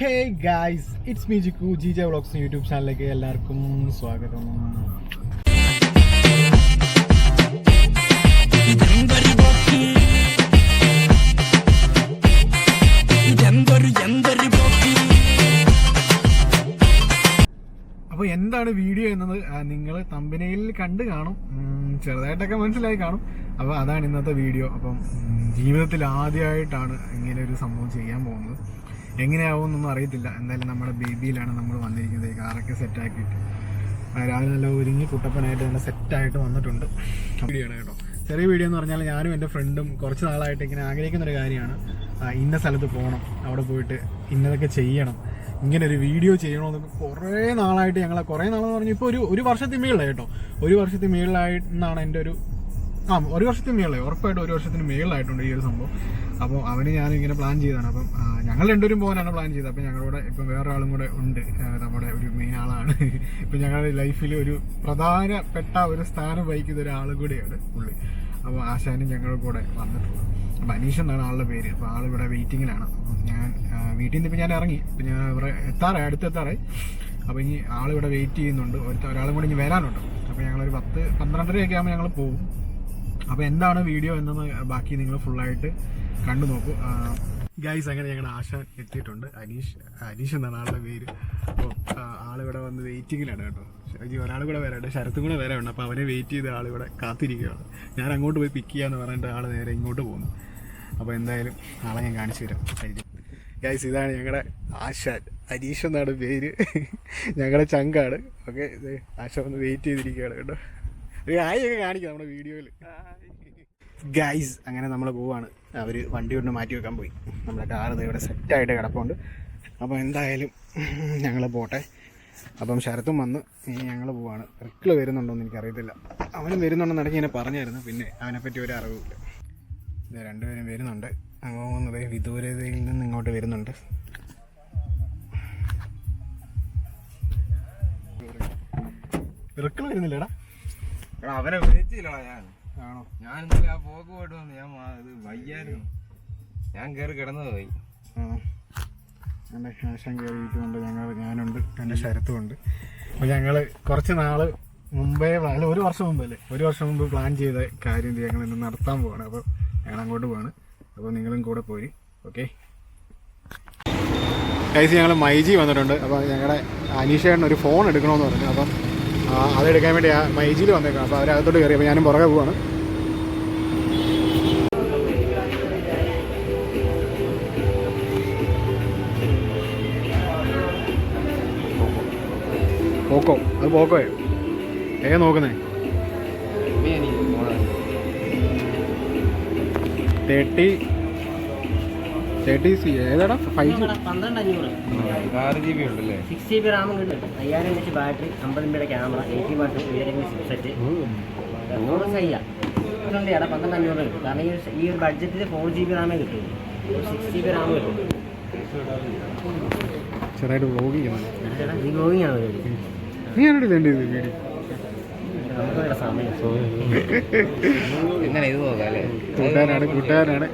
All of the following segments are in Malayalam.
Hey guys it's me G J vlogs YouTube ചാനലിലേക്ക് എല്ലാവർക്കും സ്വാഗതം. അപ്പോൾ എന്താണ് വീഡിയോ എന്നത്? നിങ്ങൾ തമ്പനയിൽ കണ്ട് കാണും. ചെറുതായിട്ടൊക്കെ മനസ്സിലായി കാണും. അപ്പോൾ അതാണ് ഇന്നത്തെ വീഡിയോ അപ്പം ജീവിതത്തിൽ ആദ്യമായിട്ടാണ് ഇങ്ങനെ ഒരു സംഭവം ചെയ്യാൻ പോകുന്നത്. എങ്ങനെയാവും എന്നൊന്നും അറിയത്തില്ല. എന്തായാലും നമ്മുടെ ബേബിയിലാണ് നമ്മൾ വന്നിരിക്കുന്നത്. ഈ കാറൊക്കെ സെറ്റാക്കിയിട്ട് രാവിലെ നല്ല ഒരുങ്ങി കുട്ടപ്പനായിട്ട് നല്ല സെറ്റായിട്ട് വന്നിട്ടുണ്ട്. വീഡിയോ ആണ് കേട്ടോ. ചെറിയ വീഡിയോ എന്ന് പറഞ്ഞാൽ ഞാനും എന്റെ ഫ്രണ്ടും കുറച്ച് നാളായിട്ട് ഇങ്ങനെ ആഗ്രഹിക്കുന്ന ഒരു കാര്യമാണ് ഇന്ന സ്ഥലത്ത് പോകണം. അവിടെ പോയിട്ട് ഇന്നതൊക്കെ ചെയ്യണം. ഇങ്ങനെ ഒരു വീഡിയോ ചെയ്യണമെന്ന് കുറേ നാളായിട്ട് ഞങ്ങളെ കുറേ നാളെന്ന് പറഞ്ഞു ഇപ്പോൾ ഒരു ഒരു വർഷത്തിന് മേളിലായി കേട്ടോ. ഒരു വർഷത്തിന് മേളിലായിട്ടെന്നാണ് എന്റെ ഒരു ആ ഒരു വർഷത്തിന് മേളായി ഉറപ്പായിട്ട് ഒരു വർഷത്തിന് മേളിലായിട്ടുണ്ട് ഈ ഒരു സംഭവം. അപ്പോൾ അവന് ഞാൻ ഇങ്ങനെ പ്ലാൻ ചെയ്തതാണ്. അപ്പം ഞങ്ങൾ രണ്ടുപേരും പോകാനാണ് പ്ലാൻ ചെയ്തത്. അപ്പം ഞങ്ങളുടെ ഇപ്പം വേറൊരാളും കൂടെ ഉണ്ട്. നമ്മുടെ ഒരു മെയിൻ ആളാണ്. ഇപ്പം ഞങ്ങളുടെ ലൈഫിൽ ഒരു പ്രധാനപ്പെട്ട ഒരു സ്ഥാനം വഹിക്കുന്ന ഒരാൾ കൂടിയാണ് പുള്ളി. അപ്പോൾ ആശാനും ഞങ്ങളുടെ കൂടെ വന്നിട്ടുള്ളത്. അനീഷ് എന്നാണ് ആളുടെ പേര്. അപ്പോൾ ആൾ ഇവിടെ വെയിറ്റിങ്ങിലാണ് ഞാൻ വീട്ടിൽ നിന്ന് ഇപ്പം ഞാൻ ഇറങ്ങി. ഇപ്പം ഞാൻ ഇവിടെ എത്താറായി അടുത്തെത്താറായി അപ്പോൾ ഇനി ആളിവിടെ വെയിറ്റ് ചെയ്യുന്നുണ്ട്. ഒരാളും കൂടി ഇനി വരാനുണ്ട്. അപ്പോൾ ഞങ്ങളൊരു പത്ത് പന്ത്രണ്ടരയൊക്കെ ആകുമ്പോൾ ഞങ്ങൾ പോകും. അപ്പോൾ എന്താണ് വീഡിയോ എന്നത് ബാക്കി നിങ്ങൾ ഫുള്ളായിട്ട് കണ്ടു നോക്കൂ. ഗൈസ് അങ്ങനെ ഞങ്ങളുടെ ആശാൻ എത്തിയിട്ടുണ്ട്. അനീഷ് അനീഷ് എന്നാണ് ആളുടെ പേര് അപ്പോൾ ആളിവിടെ വന്ന് വെയിറ്റിങ്ങിലാണ് കേട്ടോ. ഇനി ഒരാൾ കൂടെ വരാനുണ്ട് ശരത്തും കൂടെ വരാനുണ്ട് അപ്പോൾ അവനെ വെയിറ്റ് ചെയ്ത് ആളിവിടെ കാത്തിരിക്കുകയാണ്. ഞാൻ അങ്ങോട്ട് പോയി പിക്ക് ചെയ്യാന്ന് പറഞ്ഞിട്ട് ആൾ നേരെ ഇങ്ങോട്ട് പോകുന്നു. അപ്പോൾ എന്തായാലും ആളെ ഞാൻ കാണിച്ചു തരാം. ഗൈസ് ഇതാണ് ഞങ്ങളുടെ ആശാൻ അനീഷ് എന്നാണ് പേര്. ഞങ്ങളുടെ ചങ്കാണ്. ഓക്കെ ആശ വന്ന് വെയിറ്റ് ചെയ്തിരിക്കുകയാണ് കേട്ടോ. ആയൊക്കെ കാണിക്കാം നമ്മുടെ വീഡിയോയിൽ ഗൈസ് അങ്ങനെ നമ്മൾ പോവാണ്. അവർ വണ്ടി കൊണ്ട് മാറ്റി വെക്കാൻ പോയി. നമ്മുടെ കാർ ഇവിടെ സെറ്റായിട്ട് കിടപ്പുണ്ട്. അപ്പോൾ എന്തായാലും ഞങ്ങൾ പോട്ടെ. അപ്പം ശരത്തും വന്ന് ഇനി ഞങ്ങൾ പോവാണ്. റിക്കിൾ വരുന്നുണ്ടോ എന്ന് എനിക്കറിയത്തില്ല. അവനും വരുന്നുണ്ടെന്ന് ഇടയ്ക്ക് ഇങ്ങനെ പറഞ്ഞായിരുന്നു. പിന്നെ അവനെപ്പറ്റി ഒരു അറിവില്ല ഇത് രണ്ടുപേരും വരുന്നുണ്ട്. അങ്ങോട്ട് വിദൂരതയിൽ നിന്ന് ഇങ്ങോട്ട് വരുന്നുണ്ട്. റിക്കിൾ വരുന്നില്ലടാ? എടാ, അവനെ വിളിച്ചില്ലടാ ഞാൻ. ആണോ? ഞാൻ ഇന്നലെ ആ പോക്ക് പോയിട്ട് വന്നു ഞാൻ ഇത് വയ്യായിരുന്നു. ഞാൻ കയറി കിടന്നത് പോയി. എന്റെ ശേഷം കയറിയിട്ടുണ്ട് ഞങ്ങൾ ഞാനുണ്ട്. എന്റെ ശരത്തുമുണ്ട് അപ്പോൾ ഞങ്ങൾ കുറച്ച് നാൾ മുമ്പേ അല്ല ഒരു വർഷം മുമ്പല്ലേ? ഒരു വർഷം മുമ്പ് പ്ലാൻ ചെയ്ത കാര്യം ഞങ്ങൾ ഇന്ന് നടത്താൻ പോവാണ്. അപ്പോൾ ഞങ്ങൾ അങ്ങോട്ട് പോവാണ്. അപ്പോൾ നിങ്ങളും കൂടെ പോരി. ഓക്കെ? കൈസ് ഞങ്ങൾ മൈജി വന്നിട്ടുണ്ട്. അപ്പോൾ ഞങ്ങളുടെ അനീഷേട്ടൻ ഒരു ഫോൺ എടുക്കണമെന്ന് പറഞ്ഞു. അപ്പം അതെടുക്കാൻ വേണ്ടി ആ മൈജിൽ വന്നേക്കാം. അപ്പോൾ അവരകത്തോട്ട് കയറി അപ്പോൾ ഞാനും പുറകെ പോവാണ്. പോക്കോ അത് പോക്കോയോ. ഏ നോക്കുന്നേ. തേർട്ടി തേർട്ടി സി ഏതാടാ? ഫൈവ് ജി പന്ത്രണ്ട് അഞ്ഞൂറ് ആറ് ജി ബി ഉണ്ടല്ലേ? സിക്സ് ജി ബി റാം കിട്ടും. അയ്യായിരം എച്ച് ബാറ്ററി അമ്പത് എം ബിയുടെ ക്യാമറ എയ്റ്റി വാട്ട് ഉയരം സെറ്റ് പെർഫോമൻസ് ചെയ്യാം പന്ത്രണ്ട് അഞ്ഞൂറ് കിട്ടും. കാരണം ഈ ഈ ഒരു ബഡ്ജറ്റിൽ ഫോർ ജി ബി റാമേ കിട്ടും സിക്സ് ജി ബി റാം കിട്ടും ചെറുതായിട്ട് വ്ളോഗിങ് ഈ ഗ്ലോയിങ് ആണ് പരിപാടി നീ ആരുടെ ഇത് വീഡിയോ? നമുക്ക് വേണ്ട എങ്ങനെ ഇത് നോക്കാം അല്ലേ? കൂട്ടുകാരാണ് കൂട്ടുകാരാണ്.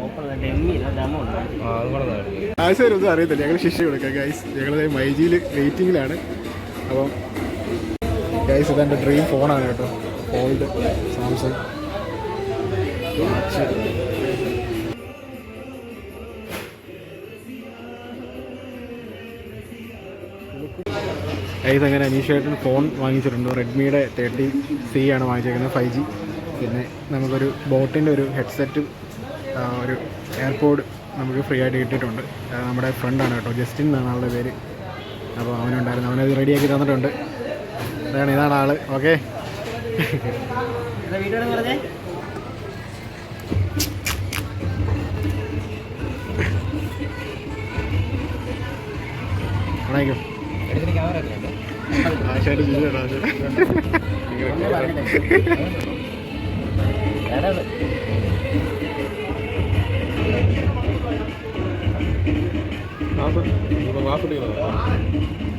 ഓപ്പൺ ഡെമ്മി ഡെമോ ഉണ്ട് ആ അത് കൂടെ നോക്കാം. ആവശ്യം ഒന്നും അറിയത്തില്ല ഞങ്ങൾ ശിക്ഷ കൊടുക്കാം ഗൈസ് ഞങ്ങൾ മൈജിയിൽ വെയിറ്റിങ്ങിലാണ് അപ്പം ഗൈസ് ഇതെന്റെ ഡ്രീം ഫോണാണ് കേട്ടോ ഓൾഡ് സാംസങ് ഗൈസ് അങ്ങനെ അനീഷേട്ടൻ ഫോൺ വാങ്ങിച്ചിട്ടുണ്ട്. റെഡ്മിയുടെ തേർട്ടി സി ആണ് വാങ്ങിച്ചേക്കുന്നത് ഫൈവ് ജി പിന്നെ നമുക്കൊരു ബോട്ടിന്റെ ഒരു ഹെഡ്സെറ്റും ഒരു എയർപോഡ് നമുക്ക് ഫ്രീ ആയിട്ട് കിട്ടിയിട്ടുണ്ട്. നമ്മുടെ ഫ്രണ്ടാണ് കേട്ടോ ജസ്റ്റിൻ എന്നാണ് ആളുടെ പേര്. അപ്പോൾ അവനുണ്ടായിരുന്നു അവനത് റെഡിയാക്കി തന്നിട്ടുണ്ട്. അതാണ് ഇതാണ് ആൾ ഓക്കെ ആശാരി? ആശായിട്ട് ആശാ ഒന്നും പറഞ്ഞില്ല. എടാ,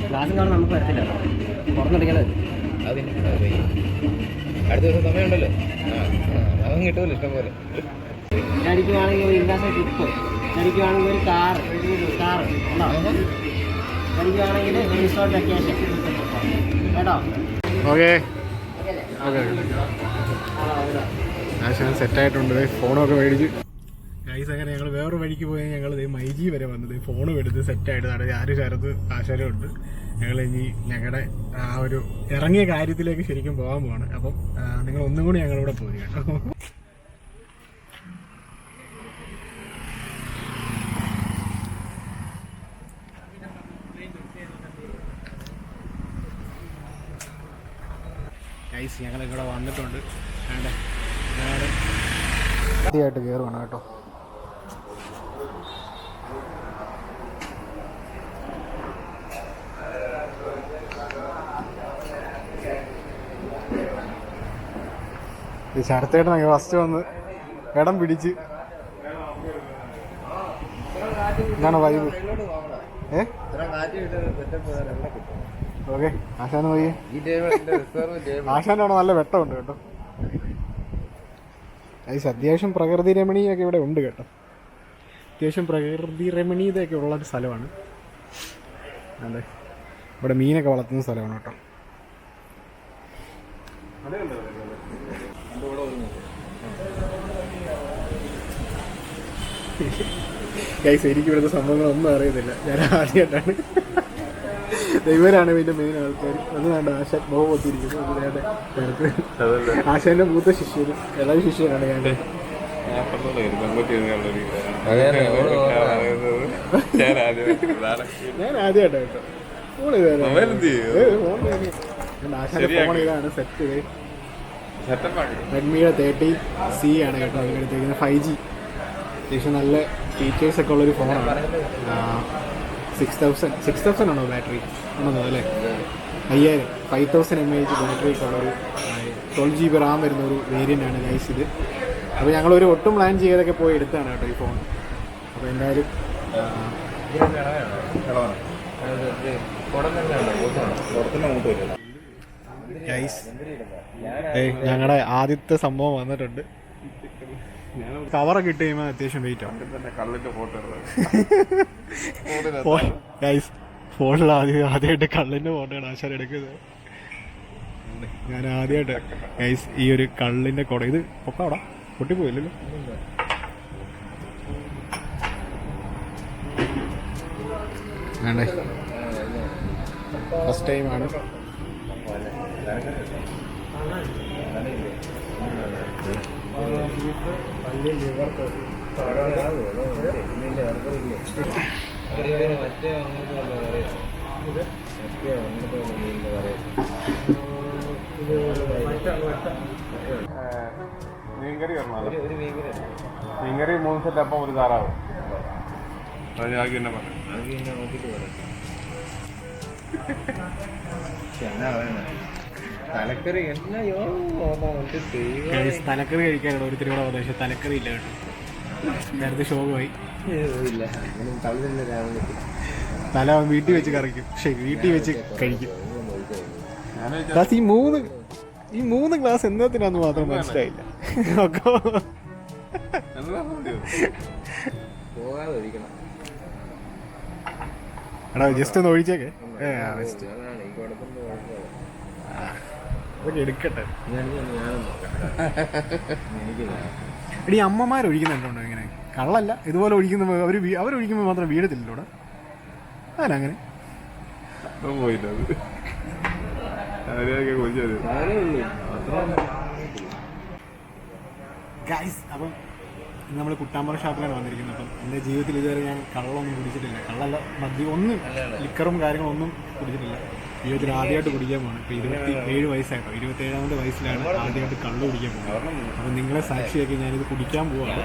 ഗ്ലാസും കാണും നമുക്ക് വരത്തില്ല അതിന് അത് അടുത്ത ദിവസം സമയമുണ്ടല്ലോ. അതും കിട്ടുമല്ലോ ഇഷ്ടം പോലെ. അടിക്കുവാണെങ്കിൽ ഒരു ഒരു കാർ കാർ റിസോർട്ട് വെക്കേഷൻ കേട്ടോ? ഓക്കെ. സെറ്റായിട്ടുണ്ട് ഫോണൊക്കെ മേടിച്ച്. ഗൈസ് അങ്ങനെ ഞങ്ങൾ വേറൊരു വഴിക്ക് പോയി ഞങ്ങൾ മൈജി വരെ വന്നത്. ഫോണും എടുത്ത് സെറ്റായിട്ട് നടത്തി ആര് ചേർത്ത് ആശാനും ഉണ്ട് ഞങ്ങൾ ഇനി ഞങ്ങളുടെ ആ ഒരു ഇറങ്ങിയ കാര്യത്തിലേക്ക് ശരിക്കും പോകാൻ പോവാണ്. അപ്പം നിങ്ങൾ ഒന്നും കൂടി ഞങ്ങളിവിടെ പോയി കേട്ടോ. ഗൈസ് ഞങ്ങൾ ഇവിടെ വന്നിട്ടുണ്ട്. ആയിട്ട് കയറുവാണ് കേട്ടോ. ഈ ശരത്തേട്ടനൊക്കെ ഫസ്റ്റ് വന്ന് ഇടം പിടിച്ച്. എന്താണ് വൈബ് ഏ? ഓക്കെ ആശാന് പോയി. ആശാന്റെ അവിടെ നല്ല വെട്ടമുണ്ട് കേട്ടോ. അത് അത്യാവശ്യം പ്രകൃതി രമണീയൊക്കെ ഇവിടെ ഉണ്ട് കേട്ടോ. അത്യാവശ്യം പ്രകൃതി രമണീയതയൊക്കെ ഉള്ള ഒരു സ്ഥലമാണ്. അതെ. ഇവിടെ മീനൊക്കെ വളർത്തുന്ന സ്ഥലമാണ് കേട്ടോ. ഗൈസ് എനിക്ക് ഇവിടുത്തെ സംഭവങ്ങളൊന്നും അറിയത്തില്ല. ഞാൻ ആദ്യമായിട്ടാണ്. ഇവരാണ് പിന്നെ മെയിൻ ആൾക്കാർ അത് വേണ്ട ആശാൻ ബഹു പൊത്തിരിക്കുന്നു അത് വേണ്ട പേർക്ക്. ആശാന്റെ മൂത്ത ശിഷ്യർ ഇളയ ശിഷ്യനാണ് ഞാൻ. ഞാൻ ആദ്യമായിട്ടാണ്. കേട്ടോ. ഇതാണ് സെറ്റ്. റെഡ്മിയുടെ തേർട്ടി സി ആണ് കേട്ടോ. അതിലെടുത്തേക്കുന്നത് ഫൈവ് ജി അത്യാവശ്യം നല്ല ഫീച്ചേഴ്സ് ഒക്കെ ഉള്ളൊരു ഫോണാണ് സിക്സ് തൗസൻഡ് സിക്സ് തൗസൻഡ് ആണോ ബാറ്ററി ആണോ അല്ലേ? അയ്യായിരം five thousand M H battery ഒക്കെ ഉള്ളൊരു ട്വൽവ് ജി ബി റാം വരുന്ന ഒരു വേരിയന്റ് ആണ് ഗൈസ് ഇത്. അപ്പോൾ ഞങ്ങളൊരു ഒട്ടും പ്ലാൻ ചെയ്തൊക്കെ പോയി എടുത്താണ് കേട്ടോ ഈ ഫോൺ അപ്പോൾ എന്തായാലും ഞങ്ങളുടെ ആദ്യത്തെ സംഭവം വന്നിട്ടുണ്ട്. കവറൊക്കെ ഇട്ട് കഴിയുമ്പോൾ അത്യാവശ്യം വെയിറ്റ് ആണ് കള്ളിന്റെ ഫോട്ടോ ഗൈസ് ഫോണിൽ ആദ്യം ആദ്യമായിട്ട് കള്ളിന്റെ ഫോട്ടോയാണ് ആശാൻ എടുക്കുന്നത്. ഞാൻ ആദ്യമായിട്ട് ഗൈസ് ഈ ഒരു കള്ളിന്റെ കുട ഇത് പൊക്കാടാ പൊട്ടിപ്പോയില്ലല്ലോ. വേണ്ടേ? ഫസ്റ്റ് ടൈമാണ് മീൻകറി മീൻകറി. മൂന്ന് സെറ്റ് അപ്പം ഒരു താറാവ്. അത് ഞാൻ തന്നെ പറഞ്ഞു തലക്കറി എന്നയോ ഗൈസ് തലക്കറി കഴിക്കാനാണ് ഒരുത്തിരി കൂടെ ഉപദേശം തലക്കറി ഇല്ല കേട്ടോ. നേരത്തെ രാവിലെ തല വീട്ടിൽ വെച്ച് കറിക്കും പക്ഷെ വീട്ടിൽ വെച്ച് കഴിക്കും. ഗ്ലാസ് ഈ മൂന്ന് ഈ മൂന്ന് ഗ്ലാസ് എന്നതിനാന്ന് മാത്രം മനസ്സിലായില്ല. എടാ ജസ്റ്റ് ഒന്ന് ഒഴിച്ചേക്കെ. ഏ ജസ്റ്റ് അതൊക്കെ എടുക്കട്ടെ. എടി അമ്മമാർ ഒഴിക്കുന്നുണ്ടോ ഇങ്ങനെ? കള്ളല്ല. ഇതുപോലെ ഒഴിക്കുന്ന അവർ അവരൊഴിക്കുമ്പോൾ മാത്രം വീഴത്തില്ലല്ലോ ഇവിടെ അങ്ങനെ ഗൈസ് അപ്പം നമ്മൾ കുട്ടാമ്പറ ഷാപ്പിലാണ് വന്നിരിക്കുന്നത്. അപ്പം എന്റെ ജീവിതത്തിൽ ഇതുവരെ ഞാൻ കള്ളൊന്നും കുടിച്ചിട്ടില്ല. കള്ളല്ല മദ്യം ഒന്നും ലിക്കറും കാര്യങ്ങളൊന്നും കുടിച്ചിട്ടില്ല. ജീവിതത്തിൽ ആദ്യമായിട്ട് കുടിക്കാൻ പോകണം ഇപ്പം ഇരുപത്തി ഏഴ് വയസ്സായിട്ടോ? ഇരുപത്തി ഏഴാമത്തെ വയസ്സിലാണ് ആദ്യമായിട്ട് കള്ള് കുടിക്കാൻ പോകുന്നത് അപ്പം നിങ്ങളെ സാക്ഷിയാക്കി ഞാനിത് കുടിക്കാൻ പോവാണ്.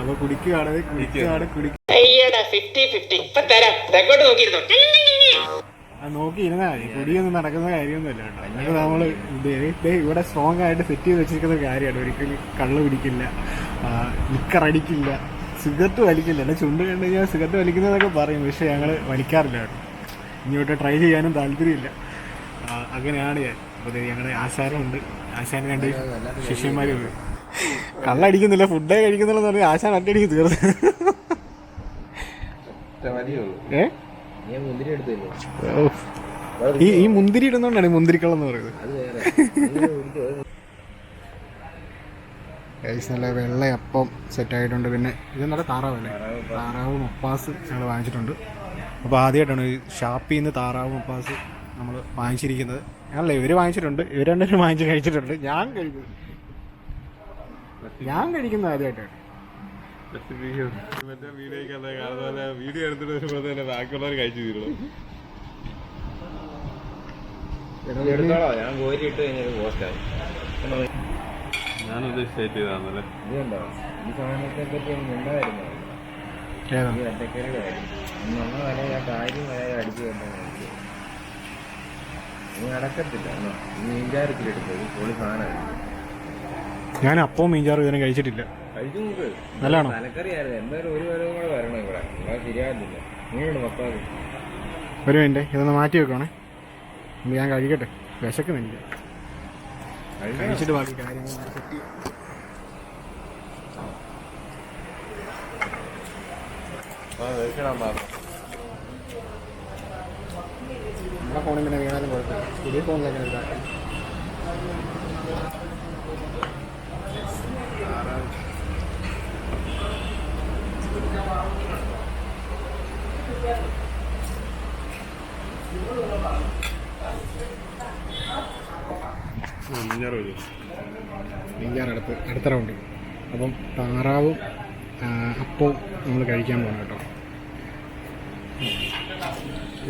അപ്പോൾ കുടിക്കുകയാണെങ്കിൽ കുടിക്കുകയാണ് കുടി അത് നോക്കി ഇരുന്നാൽ മതി. കുടിയൊന്നും നടക്കുന്ന കാര്യമൊന്നുമില്ല കേട്ടോ. എന്നിട്ട് നമ്മൾ ഇവിടെ സ്ട്രോങ് ആയിട്ട് സെറ്റ് ചെയ്ത് വെച്ചിരിക്കുന്ന കാര്യമാണ്. ഒരിക്കലും കള്ള് പിടിക്കില്ല. ലിക്കർ അടിക്കില്ല. സിഗരറ്റ് വലിക്കില്ല. എന്നെ ചുണ്ട് കണ്ടു കഴിഞ്ഞാൽ സിഗരറ്റ് വലിക്കുന്നതൊക്കെ പറയും. പക്ഷേ ഞങ്ങൾ വലിക്കാറില്ല കേട്ടോ. ഇങ്ങോട്ട് ട്രൈ ചെയ്യാനും താല്പര്യമില്ല. അങ്ങനെയാണ് ഞാൻ. അപ്പോൾ ഞങ്ങളുടെ ആശാനുണ്ട്. ആശാൻ രണ്ട് ശിഷ്യന്മാരും ഉണ്ട്. കള്ളടിക്കുന്നില്ല. ഫുഡേ കഴിക്കുന്നില്ലെന്ന് പറഞ്ഞാൽ ആശാൻ ഒറ്റയടിക്ക് തീർന്നു. ഏ? ഈ ഈ മുന്തിരി ഇടുന്നോണ്ടാണ് ഈ മുന്തിരിക്കള്ളം എന്ന് പറയുന്നത്. നല്ല വെള്ളയപ്പം സെറ്റ് ആയിട്ടുണ്ട് പിന്നെ ഇത് നല്ല താറാവല്ലേ? താറാവ് മുപ്പാസ് ഞങ്ങൾ വാങ്ങിച്ചിട്ടുണ്ട്. അപ്പോൾ ആദ്യമായിട്ടാണ് ഈ ഷാപ്പിൽ നിന്ന് താറാവ് മുപ്പാസ് നമ്മൾ വാങ്ങിച്ചിരിക്കുന്നത്. അല്ല ഇവർ വാങ്ങിച്ചിട്ടുണ്ട്. ഇവർ രണ്ടുപേരും വാങ്ങിച്ച് കഴിച്ചിട്ടുണ്ട്. ഞാൻ കഴിക്കുന്നു ഞാൻ കഴിക്കുന്നത് ആദ്യമായിട്ടാണ്. മറ്റേ വീഡിയോയ്ക്ക് അതെ കാണുന്ന വീഡിയോ എടുത്തിട്ട് വരുമ്പോൾ തന്നെ ബാക്കിയുള്ളവർ കഴിച്ചു തീരുള്ളൂ. എടുത്തോളാം. ഞാൻ കോരി ഇട്ട് കഴിഞ്ഞാൽ പോസ്റ്റായി ഞാൻ ഉദ്ദേശിച്ചായിട്ട് ചെയ്താന്നല്ലേ ഇതുണ്ടോ ഈ സാധനത്തെ പറ്റി എനിക്ക് ഉണ്ടായിരുന്നു ഏതാണ് ഈ ഒറ്റക്കരുടെ കാര്യം. ഒന്നുള്ള വരെ ആ കാര്യം വരെ അടിച്ചു കൊണ്ടാണ് നീ പൊളി സാധനമാണ് ഞാൻ അപ്പവും മീൻചാറും ഇതിനെ കഴിച്ചിട്ടില്ല. നല്ലതാണോ? ഒരു മിനിറ്റ് ഇതൊന്ന് മാറ്റി വെക്കണേ ഞാൻ കഴിക്കട്ടെ. വിശക്കുന്നില്ല. കഴിച്ചിട്ട് ബാക്കി കാര്യങ്ങൾ സെറ്റ് ചെയ്യാം. നമ്മുടെ ഫോണിൽ ഇങ്ങനെ വീണാലും കുഴപ്പമില്ല. പുതിയ ഫോണിൽ മീൻചാറ് അടുത്ത് അടുത്ത റൗണ്ട് അപ്പം താറാവും അപ്പവും നമ്മൾ കഴിക്കാൻ പോകണം കേട്ടോ.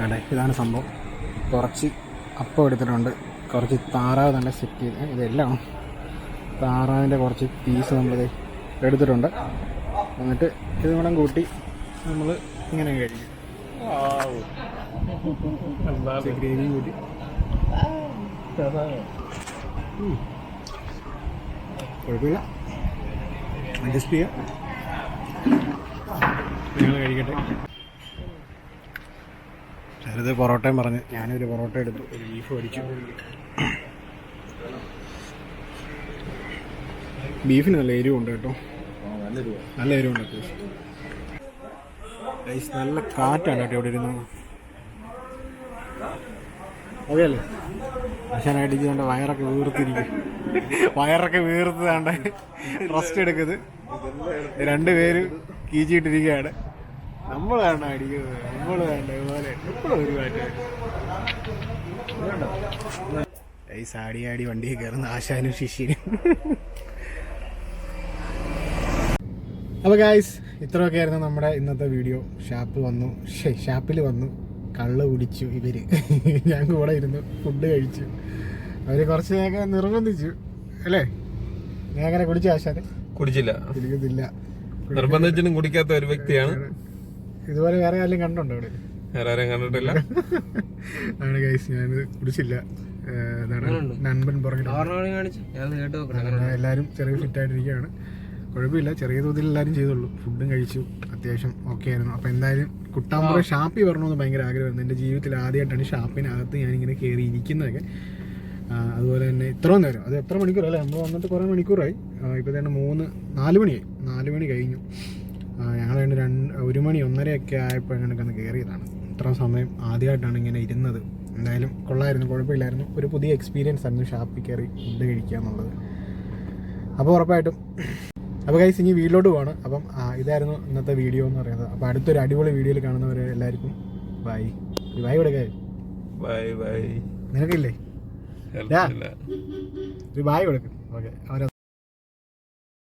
അതെ ഇതാണ് സംഭവം. കുറച്ച് അപ്പം എടുത്തിട്ടുണ്ട്. കുറച്ച് താറാവ് തന്നെ സെറ്റ് ചെയ്ത് ഇതെല്ലാം. താറാവിന്റെ കുറച്ച് പീസ് നമ്മൾ എടുത്തിട്ടുണ്ട്. എന്നിട്ട് ഇത് കൂടെ കൂട്ടി നമ്മൾ ഇങ്ങനെ കഴിക്കും. കൂട്ടി. കുഴപ്പമില്ല. അഡ്ജസ്റ്റ് ചെയ്യാം. നിങ്ങൾ കഴിക്കട്ടെ. ചെറുത് പൊറോട്ടയും പറഞ്ഞ് ഞാനൊരു പൊറോട്ട എടുത്തു. ഒരു ബീഫ് മേടിച്ചു ബീഫിന് നല്ല എരിവുണ്ട് കേട്ടോ. നല്ല എരിവുണ്ട് ഗൈസ്, നല്ല കാറ്റാണ് കേട്ടോ ഇവിടെ ഇരുന്ന്. അശാനായിട്ട് കണ്ട വയറൊക്കെ വീർത്തിരിക്കും. വയറൊക്കെ വീർത്തതാണ്ട് റെസ്റ്റ് എടുക്കുന്നത്. രണ്ടുപേരും കീച്ചിട്ടിരിക്കുകയാണ് നമ്മൾ വേണ്ട അടിക്കുന്നത് നമ്മൾ വേണ്ട ഇതുപോലെ. എപ്പോഴും ഒരു കാറ്റ്. ഈ സാടിയാടി വണ്ടിയിൽ കയറുന്ന ആശാനും ശിഷ്യനും അപ്പോൾ ഗായ്സ് ഇത്രയൊക്കെ ആയിരുന്നു നമ്മുടെ ഇന്നത്തെ വീഡിയോ ഷാപ്പ് വന്നു. ഷാപ്പിൽ വന്നു. കള്ള് കുടിച്ചു ഇവർ. ഞാൻ കൂടെ ഇരുന്നു ഫുഡ് കഴിച്ചു. അവർ കുറച്ച് നേരം നിർബന്ധിച്ചു. അല്ലേ? ഞാൻ അങ്ങനെ കുടിച്ചു ആശാന്? കുടിച്ചില്ല. കുടിക്കുന്നില്ല നിർബന്ധിച്ചിട്ടും കുടിക്കാത്ത ഒരു വ്യക്തിയാണ്. ഇതുപോലെ വേറെ ആരെയും കണ്ടുണ്ടോ ഇവിടെ? വേറെ ആരെയും കണ്ടിട്ടില്ല. ആണ് ഗൈസ് ഞാൻ കുടിച്ചില്ല. നൻപൻ പുറകിൽ എല്ലാവരും ചെറിയ ഫിറ്റ് ആയിട്ടിരിക്കുകയാണ്. കുഴപ്പമില്ല. ചെറിയ തോതിൽ എല്ലാവരും ചെയ്തുള്ളൂ. ഫുഡും കഴിച്ചു. അത്യാവശ്യം ഓക്കെ ആയിരുന്നു. അപ്പോൾ എന്തായാലും കുട്ടാമ്പുറ ഷാപ്പി വരണമെന്ന് ഭയങ്കര ആഗ്രഹമായിരുന്നു. എന്റെ ജീവിതത്തിൽ ആദ്യമായിട്ടാണ് ഷാപ്പിനകത്ത് ഞാനിങ്ങനെ കയറി ഇരിക്കുന്നതൊക്കെ. അതുപോലെ തന്നെ ഇത്രയും നേരം. അത് എത്ര മണിക്കൂർ അല്ലേ നമ്മൾ വന്നിട്ട് കുറേ മണിക്കൂറായി. ഇപ്പോൾ തന്നെ മൂന്ന് നാല് മണിയായി. നാല് മണി കഴിഞ്ഞു. ഞങ്ങൾ രണ്ട് രണ്ട് ഒരു മണി ഒന്നരയൊക്കെ ആയപ്പോൾ അങ്ങനെയൊക്കെ ഒന്ന് കയറിയതാണ്. ഇത്ര സമയം ആദ്യമായിട്ടാണ് ഇങ്ങനെ ഇരുന്നത്. എന്തായാലും കൊള്ളായിരുന്നു. കുഴപ്പമില്ലായിരുന്നു. ഒരു പുതിയ എക്സ്പീരിയൻസ് ആയിരുന്നു ഷാപ്പിൽ കയറി ഫുഡ് കഴിക്കുക എന്നുള്ളത്. അപ്പോൾ ഉറപ്പായിട്ടും അപ്പോൾ കൈസ് ഇനി വീട്ടിലോട്ട് പോകണം അപ്പം ഇതായിരുന്നു ഇന്നത്തെ വീഡിയോ എന്ന് പറയുന്നത്. അപ്പോൾ അടുത്തൊരു അടിപൊളി വീഡിയോയിൽ കാണുന്നവരെ എല്ലാവർക്കും ബൈ ബൈ കൊടുക്കേ ബൈ ബൈ നിനക്കില്ലേ? ഒരു ബായ് കൊടുക്കും. ഓക്കെ അവരെ